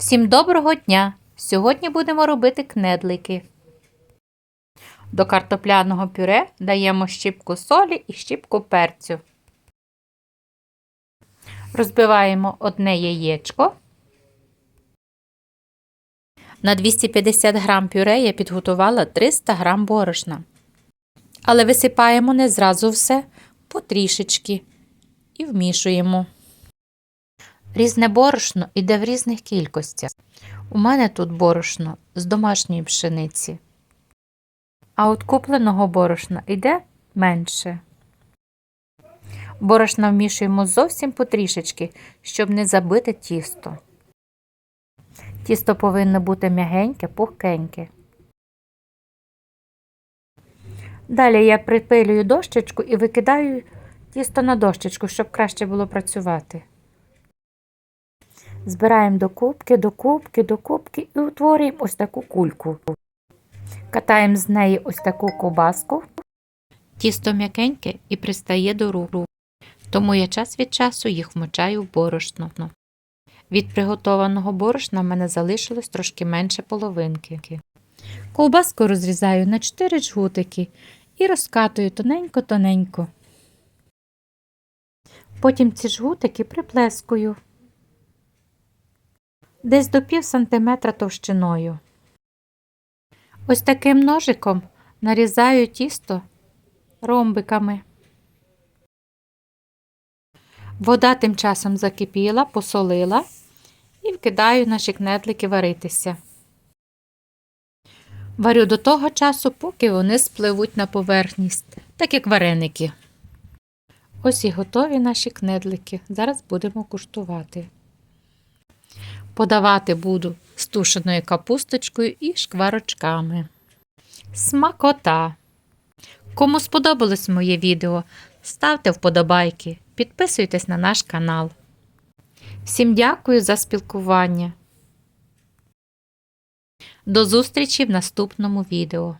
Всім доброго дня! Сьогодні будемо робити кнедлики. До картопляного пюре даємо щіпку солі і щіпку перцю. Розбиваємо одне яєчко. На 250 г пюре я підготувала 300 г борошна. Але висипаємо не зразу все, потрішечки і вмішуємо. Різне борошно йде в різних кількостях. У мене тут борошно з домашньої пшениці. А от купленого борошна йде менше. Борошна вмішуємо зовсім потрішечки, щоб не забити тісто. Тісто повинно бути м'ягеньке, пухкеньке. Далі я припилюю дощечку і викидаю тісто на дощечку, щоб краще було працювати. Збираємо до кубки, до кубки, до кубки і утворюємо ось таку кульку. Катаємо з неї ось таку ковбаску. Тісто м'якеньке і пристає до рук. Тому я час від часу їх вмочаю в борошно. Від приготованого борошна в мене залишилось трошки менше половинки. Ковбаску розрізаю на 4 жгутики і розкатую тоненько-тоненько. Потім ці жгутики приплескую десь до пів сантиметра товщиною. Ось таким ножиком нарізаю тісто ромбиками. Вода тим часом закипіла, посолила і вкидаю наші кнедлики варитися. Варю до того часу, поки вони спливуть на поверхність, так як вареники. Ось і готові наші кнедлики. Зараз будемо куштувати. Подавати буду з тушеною капусточкою і шкварочками. Смакота! Кому сподобалось моє відео, ставте вподобайки, підписуйтесь на наш канал. Всім дякую за спілкування. До зустрічі в наступному відео.